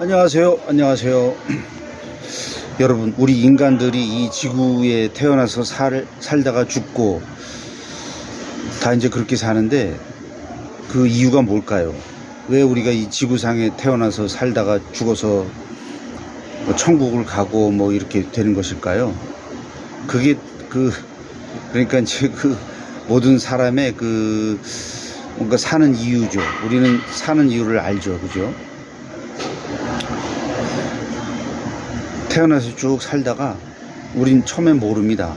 안녕하세요. 안녕하세요. 여러분, 우리 인간들이 이 지구에 태어나서 살, 살다가 죽고 다 이제 그렇게 사는데 그 이유가 뭘까요? 왜 우리가 이 지구상에 태어나서 살다가 죽어서 뭐 천국을 가고 뭐 이렇게 되는 것일까요? 그게 그, 그러니까 이제 그 모든 사람의 그 뭔가 사는 이유죠. 우리는 사는 이유를 알죠. 그죠? 태어나서 쭉 살다가 우린 처음엔 모릅니다.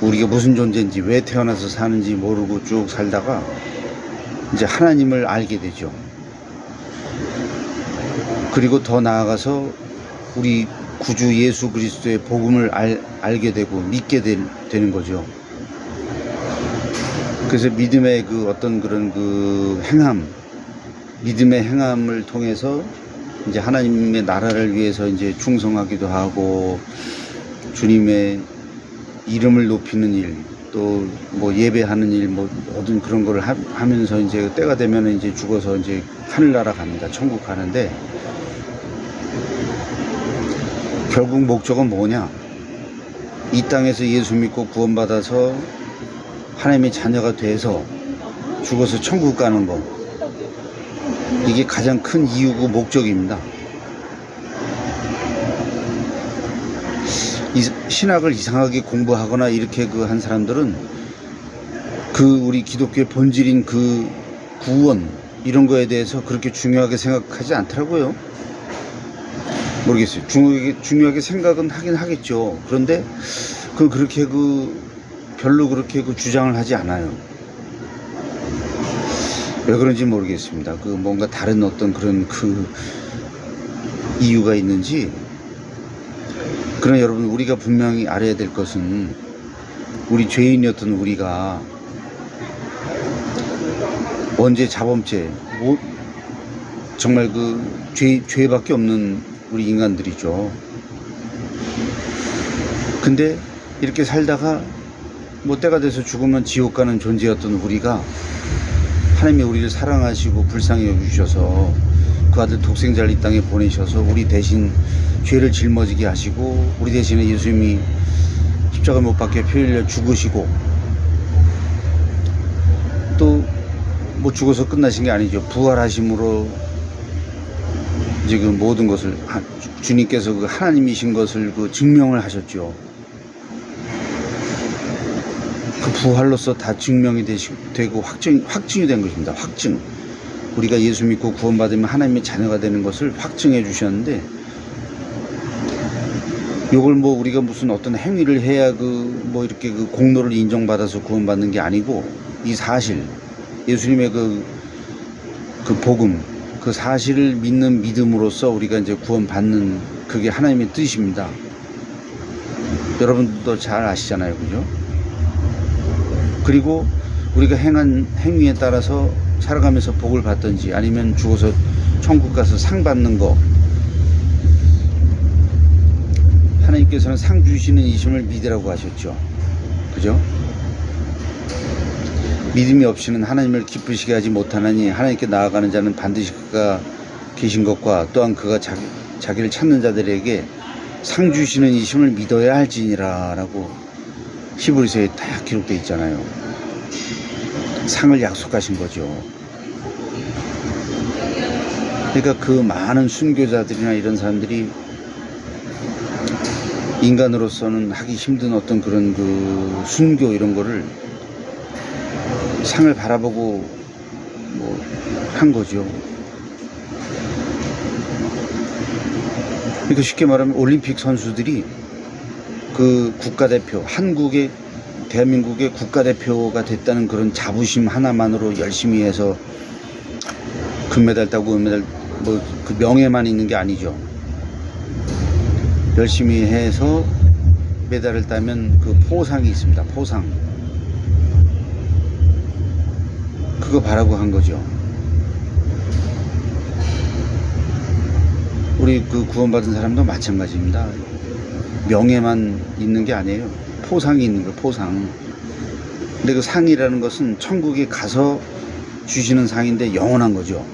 우리가 무슨 존재인지 왜 태어나서 사는지 모르고 쭉 살다가 이제 하나님을 알게 되죠. 그리고 더 나아가서 우리 구주 예수 그리스도의 복음을 알, 알게 되고 믿게 되, 되는 거죠. 그래서 믿음의 그 어떤 그런 그 행함, 믿음의 행함을 통해서 이제 하나님의 나라를 위해서 이제 충성하기도 하고 주님의 이름을 높이는 일, 또 뭐 예배하는 일, 뭐 모든 그런 거를 하, 하면서 이제 때가 되면 이제 죽어서 이제 하늘나라 갑니다. 천국 가는데 결국 목적은 뭐냐? 이 땅에서 예수 믿고 구원받아서 하나님의 자녀가 돼서 죽어서 천국 가는 거. 이게 가장 큰 이유고 목적입니다. 이 신학을 이상하게 공부하거나 이렇게 그 한 사람들은 그 우리 기독교의 본질인 그 구원 이런 거에 대해서 그렇게 중요하게 생각하지 않더라고요. 모르겠어요. 중요하게, 중요하게 생각은 하긴 하겠죠. 그런데 그 그렇게 그 별로 그렇게 그 주장을 하지 않아요. 왜 그런지 모르겠습니다. 그 뭔가 다른 어떤 그런 그 이유가 있는지. 그러나 여러분 우리가 분명히 알아야 될 것은 우리 죄인이었던 우리가 원죄 자범죄 뭐 정말 그 죄, 죄밖에 없는 우리 인간들이죠. 근데 이렇게 살다가 뭐 때가 돼서 죽으면 지옥 가는 존재였던 우리가 하나님이 우리를 사랑하시고 불쌍히 여기셔서 그 아들 독생자를 이 땅에 보내셔서 우리 대신 죄를 짊어지게 하시고 우리 대신에 예수님이 십자가 못 박혀 피 흘려 죽으시고 또 뭐 죽어서 끝나신 게 아니죠 부활하심으로 이제 그 모든 것을 주님께서 그 하나님이신 것을 그 증명을 하셨죠. 그 부활로서 다 증명이 되고 확증, 확증이 된 것입니다. 확증. 우리가 예수 믿고 구원받으면 하나님의 자녀가 되는 것을 확증해 주셨는데, 요걸 뭐 우리가 무슨 어떤 행위를 해야 그 뭐 이렇게 그 공로를 인정받아서 구원받는 게 아니고, 이 사실, 예수님의 그, 그 복음, 그 사실을 믿는 믿음으로써 우리가 이제 구원받는 그게 하나님의 뜻입니다. 여러분도 잘 아시잖아요. 그죠? 그리고 우리가 행한 행위에 따라서 살아가면서 복을 받든지 아니면 죽어서 천국 가서 상 받는 거 하나님께서는 상 주시는 이심을 믿으라고 하셨죠. 그죠? 믿음이 없이는 하나님을 기쁘시게 하지 못하나니 하나님께 나아가는 자는 반드시 그가 계신 것과 또한 그가 자기, 자기를 찾는 자들에게 상 주시는 이심을 믿어야 할지니라 라고 히브리서에 다 기록되어 있잖아요. 상을 약속하신 거죠. 그러니까 그 많은 순교자들이나 이런 사람들이 인간으로서는 하기 힘든 어떤 그런 그 순교 이런 거를 상을 바라보고 뭐 한 거죠. 그러니까 쉽게 말하면 올림픽 선수들이 그 국가대표, 한국의 대한민국의 국가대표가 됐다는 그런 자부심 하나만으로 열심히 해서 금메달 따고 은메달 뭐 그 명예만 있는 게 아니죠. 열심히 해서 메달을 따면 그 포상이 있습니다. 포상. 그거 바라고 한 거죠. 우리 그 구원받은 사람도 마찬가지입니다. 명예만 있는 게 아니에요. 포상이 있는 거예요, 포상. 근데 그 상이라는 것은 천국에 가서 주시는 상인데 영원한 거죠.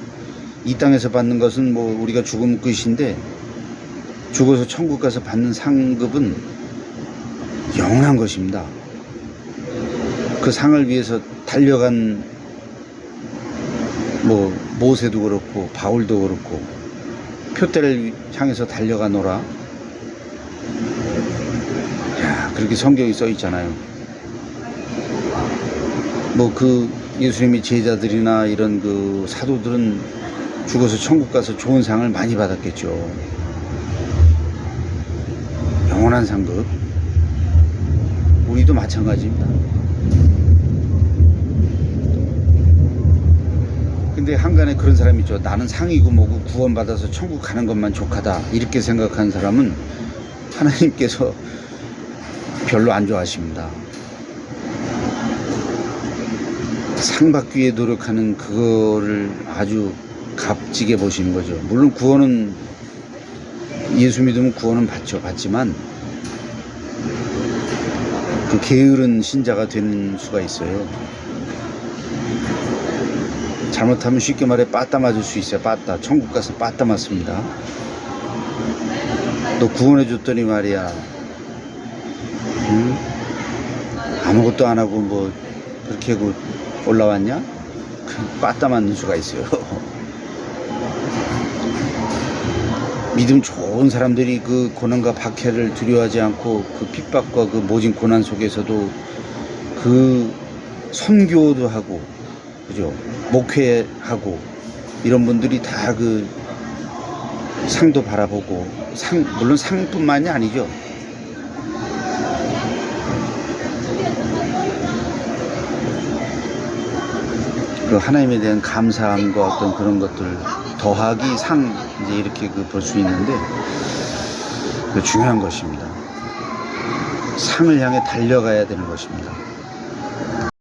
이 땅에서 받는 것은 뭐 우리가 죽으면 끝인데 죽어서 천국 가서 받는 상급은 영원한 것입니다. 그 상을 위해서 달려간 뭐 모세도 그렇고 바울도 그렇고 표대를 향해서 달려가노라. 야 그렇게 성경이 써 있잖아요. 뭐 그 예수님의 제자들이나 이런 그 사도들은 죽어서 천국 가서 좋은 상을 많이 받았겠죠. 영원한 상급. 우리도 마찬가지입니다. 근데 한간에 그런 사람이 있죠. 나는 상이고 뭐고 구원받아서 천국 가는 것만 족하다. 이렇게 생각하는 사람은 하나님께서 별로 안 좋아하십니다. 상 받기 위해 노력하는 그거를 아주 값지게 보시는 거죠. 물론 구원은 예수 믿으면 구원은 받죠. 받지만 그 게으른 신자가 되는 수가 있어요. 잘못하면 쉽게 말해 빠따 맞을 수 있어요. 빠따. 천국 가서 빠따 맞습니다. 너 구원해 줬더니 말이야. 응? 아무것도 안 하고 뭐 그렇게 하고 올라왔냐? 그 빠따 맞는 수가 있어요. 믿음 좋은 사람들이 그 고난과 박해를 두려워하지 않고 그 핍박과 그 모진 고난 속에서도 그 선교도 하고 그죠 목회하고 이런 분들이 다 그 상도 바라보고 상 물론 상뿐만이 아니죠 그 하나님에 대한 감사함과 어떤 그런 것들 더하기 상 이제 이렇게 그 볼 수 있는데 그 중요한 것입니다. 상을 향해 달려가야 되는 것입니다.